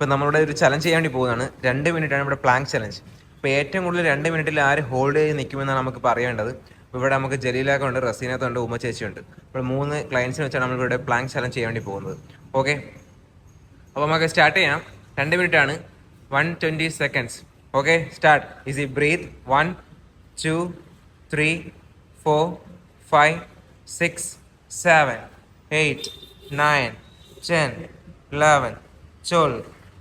ഇപ്പോൾ നമ്മളിവിടെ ഒരു ചലഞ്ച് ചെയ്യാൻ വേണ്ടി പോകുന്നതാണ് രണ്ട് മിനിറ്റാണ് ഇവിടെ പ്ലാങ്ക് ചലഞ്ച് അപ്പോൾ ഏറ്റവും കൂടുതൽ രണ്ട് മിനിറ്റിൽ ആര് ഹോൾഡ് ചെയ്ത് നിൽക്കുമെന്നാണ് നമുക്ക് പറയേണ്ടത്. അപ്പോൾ ഇവിടെ നമുക്ക് ജലീലാക്ക ഉണ്ട് റസീനത്ത് ഉണ്ട് ഉമ്മ ചേച്ചിയുണ്ട് ഇപ്പോൾ മൂന്ന് ക്ലയൻസിന് വെച്ചാണ് നമ്മളിവിടെ പ്ലാങ്ക് ചലഞ്ച് ചെയ്യാൻ വേണ്ടി പോകുന്നത്. ഓക്കെ അപ്പോൾ നമുക്ക് സ്റ്റാർട്ട് ചെയ്യാം. രണ്ട് മിനിറ്റ് ആണ്. One twenty seconds okay start easy breathe one two three four five six seven eight nine ten eleven twelve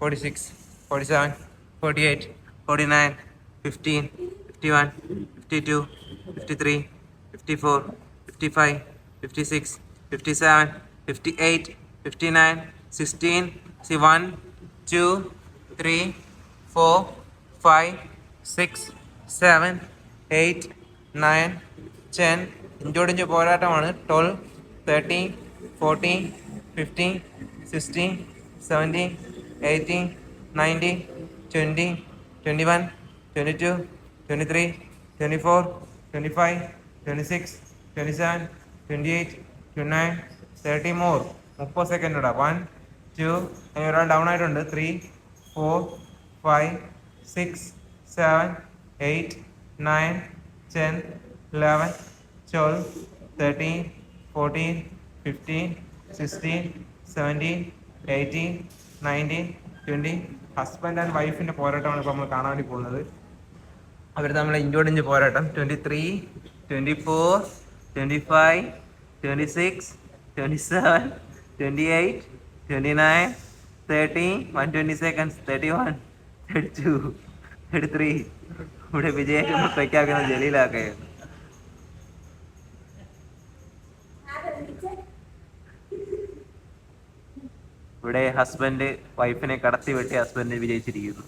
forty forty one forty two forty three forty four forty five forty six forty seven forty eight forty nine fifteen fifty one fifty two fifty three fifty four fifty five fifty six fifty seven fifty eight fifty nine sixteen C one two three ഇഞ്ചോടിഞ്ച് പോരാട്ടമാണ്. Twelve thirteen fourteen fifteen sixteen seventeen eighteen ninety twenty twenty one twenty two twenty three twenty four twenty five twenty six twenty seven twenty eight twenty nine thirty more മുപ്പത് second ഇടാം. One two ഒരാൾ down ആയിട്ടുണ്ട്. Three four five six seven eight nine ten eleven twelve thirteen fourteen fifteen sixteen seventeen eighteen nineteen twenty husband and വൈഫിന്റെ പോരാട്ടമാണ് ഇപ്പോൾ നമ്മൾ കാണാൻ വേണ്ടി പോകുന്നത്. അവർ നമ്മളെ ഇഞ്ചോടിഞ്ച് പോരാട്ടം. Twenty three twenty four twenty five twenty six twenty seven twenty eight twenty nine thirty one twenty seconds thirty one thirty two thirty three. ഇവിടെ വിജയം പ്രഖ്യാപിക്കുന്ന ജലീലാക്കുകയാണ് ഇവിടെ ഹസ്ബൻഡ് വൈഫിനെ കടത്തി വെട്ടി ഹസ്ബൻഡ് വിജയിച്ചിരിക്കുന്നു.